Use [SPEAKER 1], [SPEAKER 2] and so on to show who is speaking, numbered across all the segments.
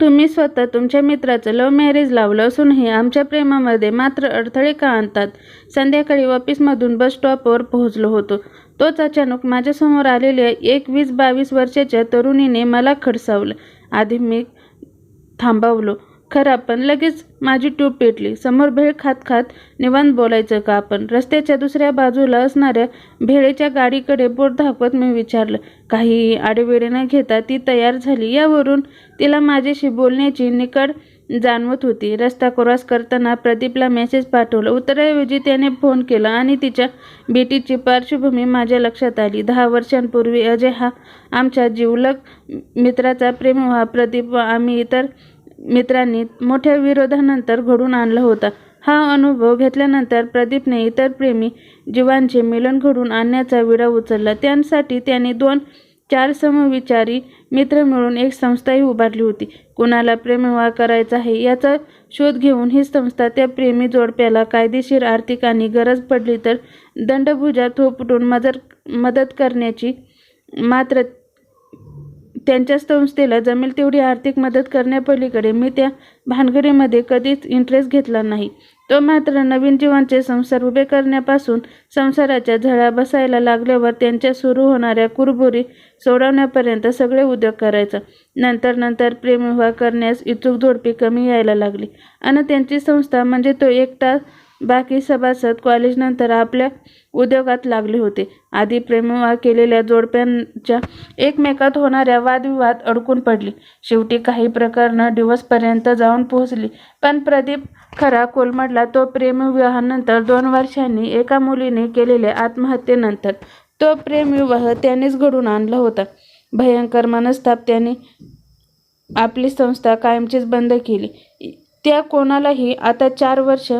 [SPEAKER 1] तुम्ही स्वतः तुमच्या मित्राचं लव्ह मॅरेज लावलं असूनही आमच्या प्रेमामध्ये मात्र अडथळे का आणतात? संध्याकाळी ऑफिसमधून बस स्टॉपवर पोहोचलो होतो. तोच अचानक माझ्यासमोर आलेल्या एक वीस बावीस वर्षाच्या तरुणीने मला खडसावलं. आधी मी थांबवलो. खरा पण लगेच माझी ट्यूब पेटली. समोर भेळ खात खात निवांत बोलायचं का आपण? रस्त्याच्या दुसऱ्या बाजूला असणाऱ्या भेळेच्या गाडीकडे बोट धापत मी विचारलं काही आडेवेडे न घेता ती तयार झाली यावरून? तिला माझ्याशी बोलण्याची निकड जाणवत होती. रस्ता क्रॉस करताना प्रदीपला मेसेज पाठवला. उत्तराऐवजी त्याने फोन केला आणि तिच्या बेटीची पार्श्वभूमी माझ्या लक्षात आली. दहा वर्षांपूर्वी अजय हा आमच्या जिवलग मित्राचा प्रेम व्हा. प्रदीप व आम्ही इतर मित्रांनी मोठ्या विरोधानंतर घडून आणला होता. हा अनुभव घेतल्यानंतर प्रदीपने इतर प्रेमी जीवांचे मिलन घडून आणण्याचा विडा उचलला. त्यांसाठी त्याने दोन चार समविचारी मित्र मिळून एक संस्थाही उभारली होती. कुणाला प्रेमविवाह करायचा आहे याचा शोध घेऊन ही संस्था त्या प्रेमी जोडप्याला कायदेशीर आर्थिक आणि गरज पडली तर दंडभुजा थोपटून मदत मदत करण्याची मात्र त्यांच्या संस्थेला जमेल तेवढी आर्थिक मदत करण्यापलीकडे मी त्या भानगडीमध्ये कधीच इंटरेस्ट घेतला नाही. तो मात्र नवीन जीवांचे संसार उभे करण्यापासून संसाराच्या झळा बसायला लागल्यावर त्यांच्या सुरू होणाऱ्या कुरबुरी सोडवण्यापर्यंत सगळे उद्योग करायचा. नंतर नंतर प्रेमविवाह करण्यास इच्छुक जोडपी कमी यायला लागली. आणि त्यांची संस्था म्हणजे तो एकटा बाकी सभासद कॉलेजनंतर आपल्या उद्योगात लागले होते. आधी प्रेमविवाह केलेल्या जोडप्यांच्या एकमेकात होणाऱ्या वादविवाद अडकून पडली. शेवटी काही प्रकरणं दिवसपर्यंत जाऊन पोहोचली. पण प्रदीप खरा कोलमडला तो प्रेमविवाहानंतर दोन वर्षांनी एका मुलीने केलेल्या आत्महत्येनंतर तो प्रेमविवाह त्यानेच घडून आणला होता. भयंकर मनस्ताप त्याने आपली संस्था कायमचीच बंद केली. त्या कोणालाही आता चार वर्ष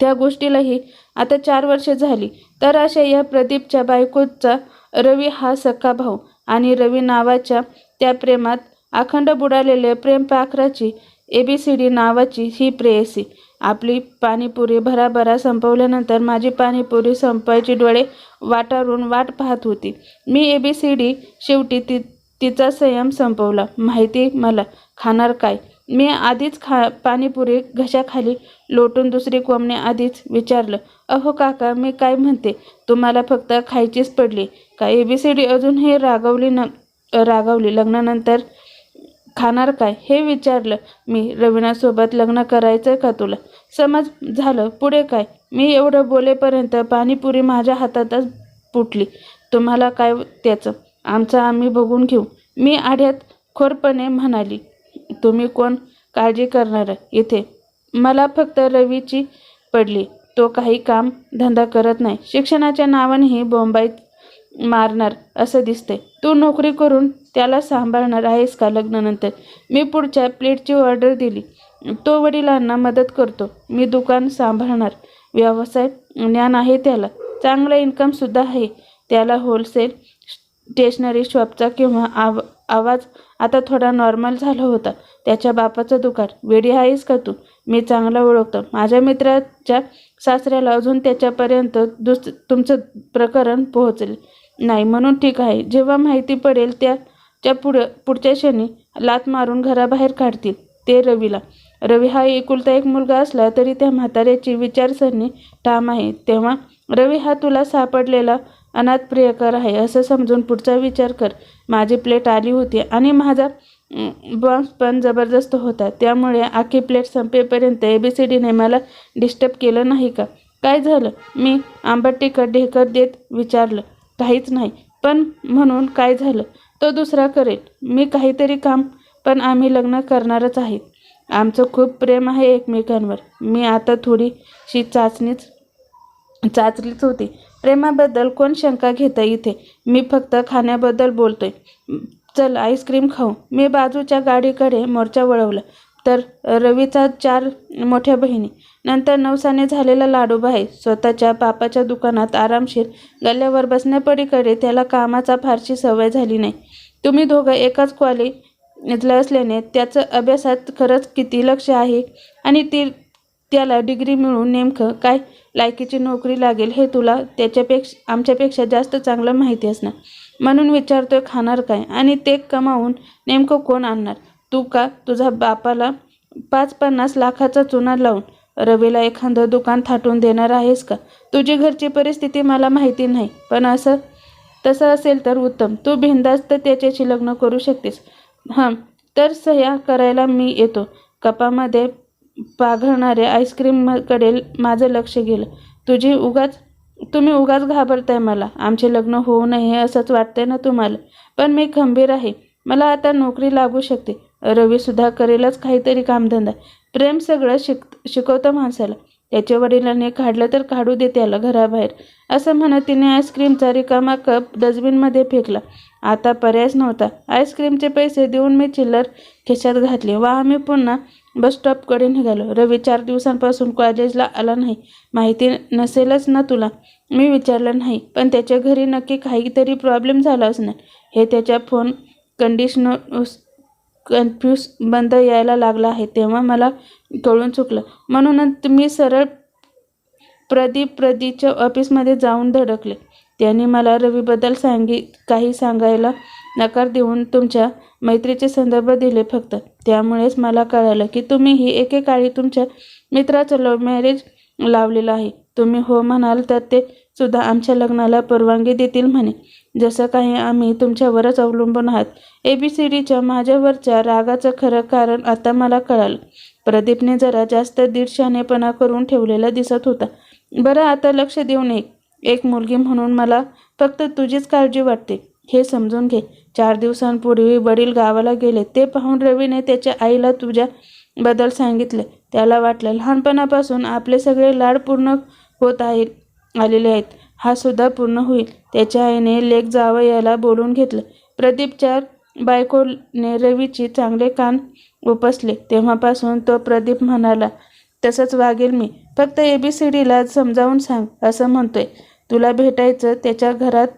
[SPEAKER 1] त्या गोष्टीलाही आता चार वर्ष झाली. तर अशा या प्रदीपच्या बायकोचा रवी हा सख्खा भाऊ आणि रवी नावाच्या त्या प्रेमात अखंड बुडालेल्या प्रेमपाखराची ए बी सी डी नावाची ही प्रेयसी. आपली पाणीपुरी भराभरा संपवल्यानंतर माझी पाणीपुरी संपायची डोळे वाटारून वाट पाहत होती. मी ए बी सी डी शेवटी ती तिचा संयम संपवला. माहिती मला. खाणार काय? मी आधीच खा पाणीपुरी घशाखाली लोटून दुसरी कोंबणे आधीच विचारलं. अहो काका मी काय म्हणते? तुम्हाला फक्त खायचीच पडली. का ए बी सी डी अजूनही रागवली न रागवली? लग्नानंतर खाणार काय? हे विचारलं. मी रवीनासोबत लग्न करायचं का तुला? समज झालं. पुढे काय? मी एवढं बोलेपर्यंत पाणीपुरी माझ्या हातातच फुटली. तुम्हाला काय त्याचं? आमचं आम्ही बघून घेऊ. मी आढ्यात खोरपणे म्हणाली. तुम्ही कोण? काळजी करणार. इथे. मला फक्त रवीची पडली. तो काही काम धंदा करत नाही. शिक्षणाच्या नावानेही बोंबाईत मारणार असं दिसते तू नोकरी करून त्याला सांभाळणार आहेस का लग्नानंतर? मी पुढच्या प्लेटची ऑर्डर दिली. तो वडिलांना मदत करतो. मी दुकान सांभाळणार. व्यवसाय ज्ञान आहे त्याला. चांगलं इन्कमसुद्धा आहे. त्याला होलसेल स्टेशनरी शॉपचा किंवा आव आवाज आता थोडा नॉर्मल झाला होता. त्याच्या बापाचं दुकान. वेडी आहेस का तू? मी चांगला ओळखतो. माझ्या मित्राच्या सासऱ्याला अजून त्याच्यापर्यंत दुस तुमचं प्रकरण पोहोचले. नाही म्हणून ठीक आहे. जेव्हा माहिती पडेल त्या त्या पुढं पुढच्या क्षणी लात मारून घराबाहेर काढतील. ते रवीला. रवी हा एकुलता एक मुलगा असला तरी त्या म्हाताऱ्याची विचारसरणी ठाम आहे. तेव्हा रवी हा तुला सापडलेला अनाथ प्रियकर आहे असं समजून पुढचा विचार कर. माझी प्लेट आली होती आणि माझा बॉम्स पण जबरदस्त होता. त्यामुळे आखी प्लेट संपेपर्यंत ए बी सी डीने मला डिस्टर्ब केलं नाही का? काय झालं? मी आंबट तिखट ढेकर देत विचारलं. काहीच नाही. पण म्हणून काय झालं? तो दुसरा करेल. मी काहीतरी काम पण आम्ही लग्न करणारच आहे आमचं खूप प्रेम आहे एकमेकांवर. मी आता थोडीशी चाचणीच चाचलीच होती. प्रेमाबद्दल कोण शंका घेतं इथे? मी फक्त खाण्याबद्दल बोलतोय. चल आईस्क्रीम खाऊ. मी बाजूच्या गाडीकडे मोर्चा वळवला. तर रवीचा चार मोठ्या बहिणी. नंतर नवसाने झालेला लाडूबा आहे स्वतःच्या पापाच्या दुकानात आरामशीर गल्ल्यावर बसण्यापलीकडे त्याला कामाचा फारशी सवय झाली नाही. तुम्ही दोघं एकाच कॉलेजला असल्याने त्याचं अभ्यासात खरंच किती लक्ष आहे आणि ती त्याला डिग्री मिळून नेमकं काय लायकीची नोकरी लागेल हे तुला त्याच्यापेक्षा आमच्यापेक्षा जास्त चांगलं माहिती असणार. म्हणून विचारतोय खाणार काय? आणि ते कमावून नेमकं कोण आणणार? तू का तुझ्या बापाला पाच पन्नास लाखाचा चुना लावून रवीला एखादं दुकान थाटून देणार आहेस का? तुझी घरची परिस्थिती मला माहिती नाही पण असं तसं असेल तर उत्तम. तू बिंदास्त त्याच्याशी लग्न करू शकतेस. हां तर सह्या करायला मी येतो. कपामध्ये पाघळणाऱ्या आईस्क्रीमकडे माझं लक्ष गेलं. तुझी उगाच तुम्ही उगाच घाबरताय मला. आमचे लग्न होऊ नये असंच वाटतंय ना तुम्हाला. पण मी खंबीर आहे. मला आता नोकरी लागू शकते. रवीसुद्धा करेलच काहीतरी कामधंदा. प्रेम सगळं शिक शिकवतं माणसाला. त्याच्या वडिलांनी काढलं तर काढू दे त्याला घराबाहेर. असं म्हणत तिने आईस्क्रीमचा रिकामा कप डस्टबिनमध्ये फेकला. आता पर्यायच नव्हता. आईस्क्रीमचे पैसे देऊन मी चिल्लर खिशात घातली. वा आम्ही पुन्हा बस स्टॉपकडे निघालो. रवी चार दिवसांपासून कॉलेजला आला नाही. माहिती नसेलच ना तुला. मी विचारलं नाही पण त्याच्या घरी नक्की काहीतरी प्रॉब्लेम झाला असणार. हे त्याच्या फोन कंडिशनर कन्फ्यूज बंद यायला लागला आहे. तेव्हा मला कळून चुकलं. म्हणूनच मी सरळ प्रदीप प्रदीपच्या ऑफिसमध्ये जाऊन धडकले. त्यांनी मला रवीबद्दल सांगी काही सांगायला नकार देऊन तुमच्या मैत्रीचे संदर्भ दिले फक्त. त्यामुळेच मला कळालं की तुम्हीही एकेकाळी तुमच्या मित्राचं लव्ह मॅरेज लावलेलं आहे. तुम्ही हो म्हणाल तर ते सुद्धा आमच्या लग्नाला परवानगी देतील म्हणे. जसं काही आम्ही तुमच्यावरच अवलंबून आहात. ए बी सी डीच्या माझ्यावरच्या रागाचं खरं कारण आता मला कळालं. प्रदीपने जरा जास्त दीडशानेपणा करून ठेवलेला दिसत होता. बरं आता लक्ष देऊ नये एक मुलगी म्हणून मला फक्त तुझीच काळजी वाटते. हे समजून घे. चार दिवसांपूर्वी वडील गावाला गेले. ते पाहून रवीने त्याच्या आईला तुझ्या बद्दल सांगितले. त्याला वाटले लहानपणापासून आपले सगळे लाड पूर्ण होत आहे आलेले आहेत. हा सुद्धा पूर्ण होईल. त्याच्या आईने लेक जावं याला बोलून घेतलं. प्रदीपच्या बायकोने रवीची चांगले कान उपसले. तेव्हापासून तो प्रदीप म्हणाला तसंच वागेल मी. फक्त ए बी सी डीला समजावून सांग असं म्हणतोय. तुला भेटायचं त्याच्या घरात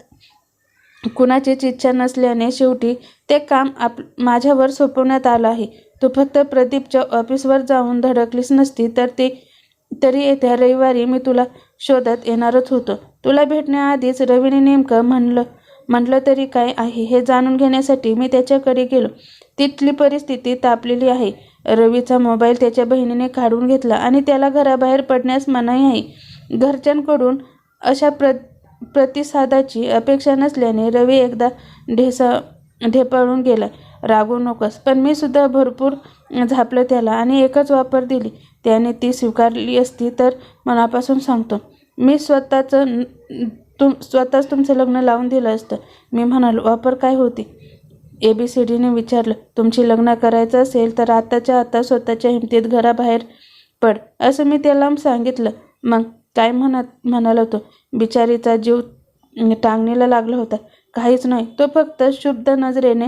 [SPEAKER 1] कुणाचीच इच्छा नसल्याने शेवटी ते काम आप माझ्यावर सोपवण्यात आलं आहे. तू फक्त प्रदीपच्या ऑफिसवर जाऊन धडकलीस नसती तर ते तरी येत्या रविवारी मी तुला शोधत येणारच होतो. तुला भेटण्याआधीच रवीने नेमकं म्हणलं म्हटलं तरी काय आहे हे जाणून घेण्यासाठी मी त्याच्याकडे गेलो. तिथली परिस्थिती तापलेली आहे. रवीचा मोबाईल त्याच्या बहिणीने काढून घेतला आणि त्याला घराबाहेर पडण्यास मनाई आहे. घरच्यांकडून अशा प्र प्रतिसादाची अपेक्षा नसल्याने रवी एकदा ढेसा ढेपाळून गेला. रागू नकोस पण मी सुद्धा भरपूर झापलं त्याला आणि एकच वापर दिली. त्याने ती स्वीकारली असती तर मनापासून सांगतो. मी स्वतःचं तुम स्वतःच तुमचं लग्न लावून दिलं असतं. मी म्हणालो वापर काय होती ए बी सी डीने विचारलं तुमची लग्न करायचं असेल तर आत्ताच्या आता स्वतःच्या हिमतीत घराबाहेर पड. असं मी त्याला सांगितलं. मग काय म्हणत म्हणाला होतो बिचारीचा जीव टांगणीला लागला होता. काहीच नाही. तो फक्त शुद्ध नजरेने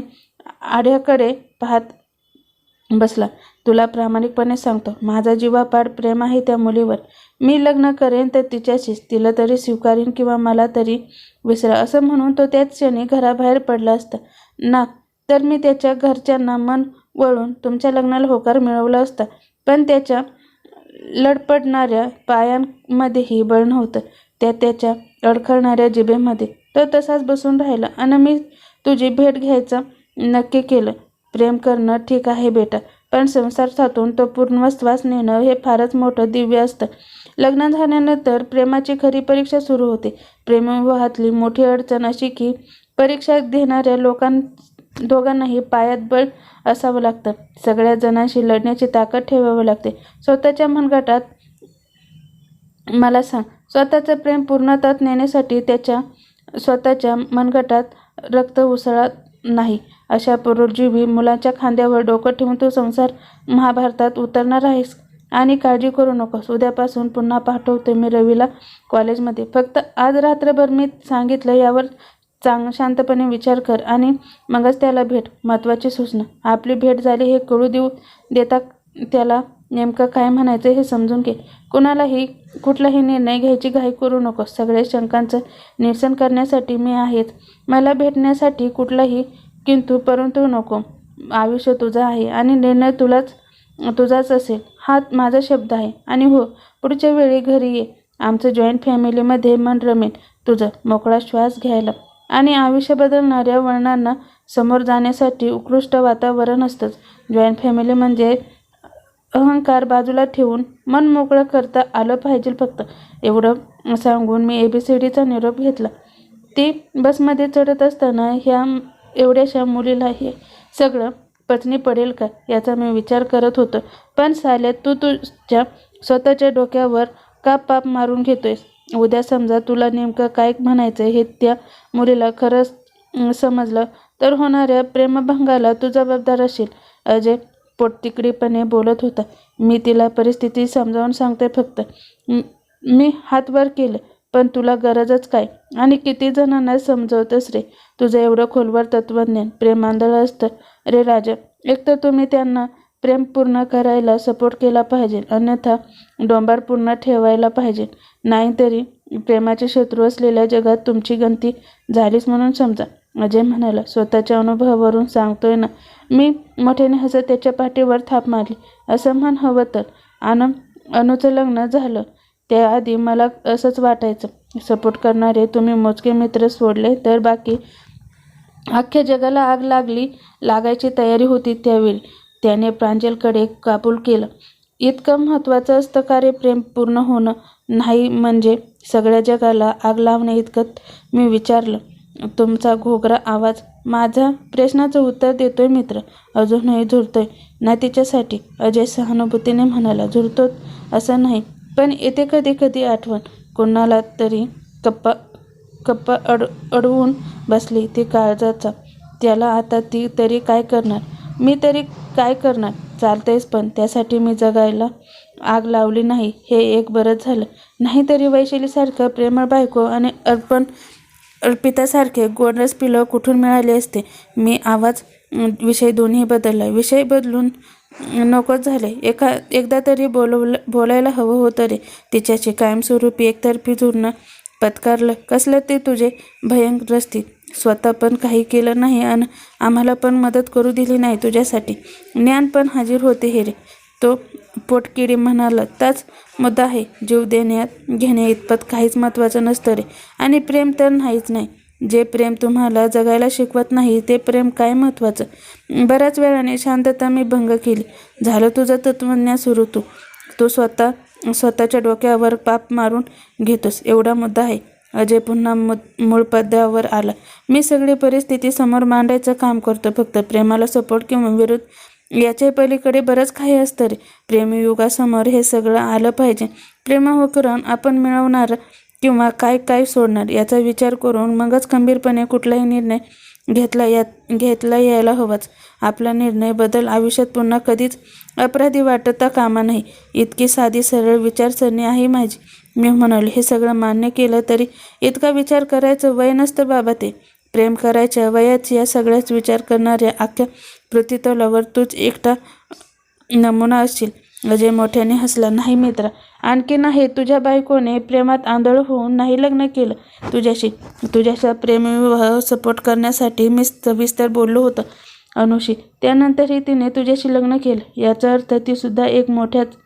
[SPEAKER 1] आड्याकडे पाहत बसला. तुला प्रामाणिकपणे सांगतो माझा जीवापाड प्रेम आहे त्या मुलीवर. मी लग्न करेन तर तिच्याशीच तिला तरी स्वीकारीन किंवा मला तरी विसरा. असं म्हणून तो त्याच क्षणी घराबाहेर पडला असता. ना तर मी त्याच्या घरच्यांना मन वळून तुमच्या लग्नाला होकार मिळवला असता. पण त्याच्या लडपडणाऱ्या पायांमध्येही बळ नव्हतं त्या त्याच्या अडखळणाऱ्या जिभेमध्ये तो तसाच बसून राहिला. आणि मी तुझी भेट घ्यायचं नक्की केलं. प्रेम करणं ठीक आहे बेटा पण संसार साधून तो पूर्णश्वास नेणं हे फारच मोठं दिव्य असतं. लग्न झाल्यानंतर प्रेमाची खरी परीक्षा सुरू होते. प्रेमविवाहातली मोठी अडचण अशी की परीक्षा देणाऱ्या लोकां दोघांनाही पायात बळ असावं लागतं. सगळ्या जणांशी लढण्याची ताकद ठेवावं लागते. स्वतःच्या मनगटात मला सांग. स्वतःचं प्रेम पूर्णतात नेण्यासाठी त्याच्या स्वतःच्या मनगटात रक्त उसळत नाही. अशा पुरुजीवी मुलांच्या खांद्यावर डोकं ठेवून तू संसार महाभारतात उतरणार आहेस. आणि काळजी करू नकोस. उद्यापासून पुन्हा पाठवते मी रवीला कॉलेजमध्ये. फक्त आज रात्रभर मी सांगितलं यावर चांग शांतपणे विचार कर आणि मगच त्याला भेट. महत्त्वाची सूचना. आपली भेट झाली हे कळू देऊ देता त्याला नेमकं काय म्हणायचं हे समजून घे. कुणालाही कुठलाही निर्णय घ्यायची घाई करू नको. सगळ्या शंकांचं निरसन करण्यासाठी मी आहेच मला भेटण्यासाठी कुठलाही किंतु परंतु नको. आयुष्य तुझं आहे आणि निर्णय तुलाच तुझाच असेल. हा माझा शब्द आहे. आणि हो पुढच्या वेळी घरी ये. आमचं जॉईंट फॅमिलीमध्ये मन रमेल. तुझं मोकळा श्वास घ्यायला. आणि आयुष्य बदलणाऱ्या वळणांना समोर जाण्यासाठी उत्कृष्ट वातावरण असतंच. जॉईंट फॅमिली म्हणजे अहंकार बाजूला ठेवून मन मोकळं करता आलं पाहिजे फक्त. एवढं सांगून मी ए बी सी डीचा निरोप घेतला. ती बसमध्ये चढत असताना ह्या एवढ्याशा मुलीला हे सगळं पचनी पडेल का याचा मी विचार करत होतो. पण साल्या तू तुझ्या स्वतःच्या डोक्यावर का पाप मारून घेतोयस. उद्या समजा तुला नेमकं काय म्हणायचं हे त्या मुलीला खरंच समजलं तर होणाऱ्या प्रेमभंगाला तू जबाबदार असेल. अजय पोटतिकडीपणे बोलत होता. मी तिला परिस्थिती समजावून सांगते फक्त. मी हात वर केलं पण तुला गरजच काय? आणि किती जणांना समजवतस रे? तुझं एवढं खोलवर तत्वज्ञान प्रेमांधळ असतं. रे राजा एक तर तुम्ही त्यांना प्रेम पूर्ण करायला सपोर्ट केला पाहिजे. अन्यथा डोंबार पूर्ण ठेवायला पाहिजे. नाहीतरी प्रेमाचे शत्रू असलेल्या जगात तुमची गंती झालीच म्हणून समजा. अजय म्हणाला स्वतःच्या अनुभवावरून सांगतोय ना मी मोठ्याने हसत त्याच्या पाठीवर थाप मारली. असं म्हण हवं तर. आन अनुचं लग्न झालं. त्याआधी मला असंच वाटायचं सपोर्ट करणारे तुम्ही मोजके मित्र सोडले तर बाकी अख्ख्या जगाला आग लागली लागायची तयारी होती त्यावेळी. त्याने प्रांजलकडे काबूल केलं. इतकं महत्त्वाचं असतं कार्य प्रेम पूर्ण होणं नाही म्हणजे सगळ्या जगाला आग लावणे इतकं मी विचारलं तुमचा घोगरा आवाज माझा प्रश्नाचं उत्तर देतोय मित्र. अजूनही झुरतोय. ना तिच्यासाठी. अजय सहानुभूतीने म्हणाला झुरतो असं नाही पण येते कधी कधी आठवण. कोणाला तरी कप्पा कप्पा अड अडवून बसली ती काळजाचा. त्याला आता ती तरी काय करणार? मी तरी काय करणार? चालतेच पण त्यासाठी मी जगायला आग लावली नाही. हे एक बरंच झालं. नाहीतरी वैशालीसारखं प्रेमळ बायको आणि अर्पण अर्पितासारखे गोंडस पिलं कुठून मिळाले असते? मी आवाज विषय दोन्ही बदलला. विषय बदलून नकोच झाले. एका एकदा तरी बोलवलं बोलायला हवं होतं रे. तिच्याशी कायमस्वरूपी एकतर्फी जुळणं पत्कारलं. कसलं ते तुझे भयंकरस्ती स्वतः पण काही केलं नाही आणि आम्हाला पण मदत करू दिली नाही तुझ्यासाठी. ज्ञान पण हजर होते हे रे. तो पोटकिडी म्हणाला त्याच मुद्दा आहे. जीव देण्यात घेण्या इतपत काहीच महत्त्वाचं नसतं रे. आणि प्रेम तर नाहीच नाही. जे प्रेम तुम्हाला जगायला शिकवत नाही ते प्रेम काय महत्त्वाचं? बऱ्याच वेळाने शांतता मी भंग केली. झालं तुझं तत्वज्ञान सुरू तू. तू स्वतः स्वतःच्या डोक्यावर पाप मारून घेतोस. एवढा मुद्दा आहे. अजय पुन्हा मूळ पद्यावर आला. मी सगळी परिस्थिती समोर मांडायचं काम करतो. फक्त प्रेमाला सपोर्ट किंवा विरोध याच्या पलीकडे बरंच काही असतं रे. प्रेमयुगासमोर हे सगळं आलं पाहिजे. प्रेम हो करून आपण मिळवणार किंवा काय काय सोडणार याचा विचार करून मगच खंबीरपणे कुठलाही निर्णय घेतला या घेतला यायला हवाच. आपला निर्णय बदल आयुष्यात पुन्हा कधीच अपराधी वाटता कामा नाही. इतकी साधी सरळ विचारसरणी आहे माझी. मी म्हणाले हे सगळं मान्य केलं तरी इतका विचार करायचं वय नसतं बाबा ते. प्रेम करायच्या वयाची या सगळ्याच विचार करणाऱ्या अख्ख्या पृथ्वीतलावर तूच एकटा नमुना असशील. अजय मोठ्याने हसला नाही मित्रा आणखी नाही. तुझ्या बायकोने प्रेमात आंधळ होऊन नाही लग्न केलं. तुझ्याशी तुझ्याशा प्रेमविवाह सपोर्ट करण्यासाठी मी सविस्तर बोललो होतं अनुशी. त्यानंतरही तिने तुझ्याशी लग्न केलं. याचा अर्थ ती सुद्धा एक मोठ्याच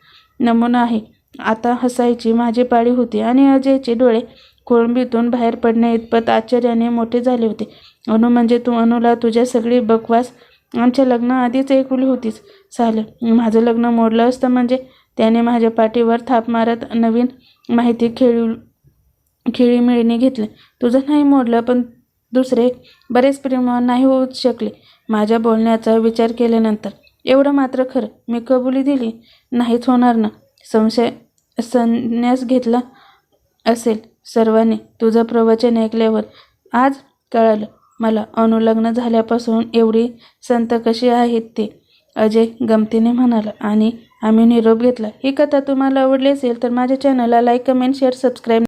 [SPEAKER 1] नमुना आहे. आता हसायची माझी पाळी होती आणि अजयचे डोळे कोळंबीतून बाहेर पडण्या इतपत आश्चर्याने मोठे झाले होते. अनु म्हणजे तू अनुला तुझ्या सगळी बकवास आमच्या लग्नाआधीच ऐकवली होतीच चालेल माझं लग्न मोडलं असतं म्हणजे त्याने माझ्या पाठीवर थाप मारत नवीन माहिती खेळू खेळीमेळीने घेतले. तुझं नाही मोडलं पण दुसरे बरेच प्रेम नाही होऊ शकले माझ्या बोलण्याचा विचार केल्यानंतर. एवढं मात्र खरं मी कबुली दिली. नाहीच होणार ना. संशय संन्यास घेतला असेल सर्वांनी. तुझं प्रवचन ऐकल्यावर आज कळालं. मला अनुलग्न झाल्यापासून एवढी संत कशी आहेत ते? अजय गमतीने म्हणाला. आणि आम्ही निरोप घेतला. ही कथा तुम्हाला आवडली असेल तर माझ्या चॅनलला लाईक कमेंट शेअर सबस्क्राईब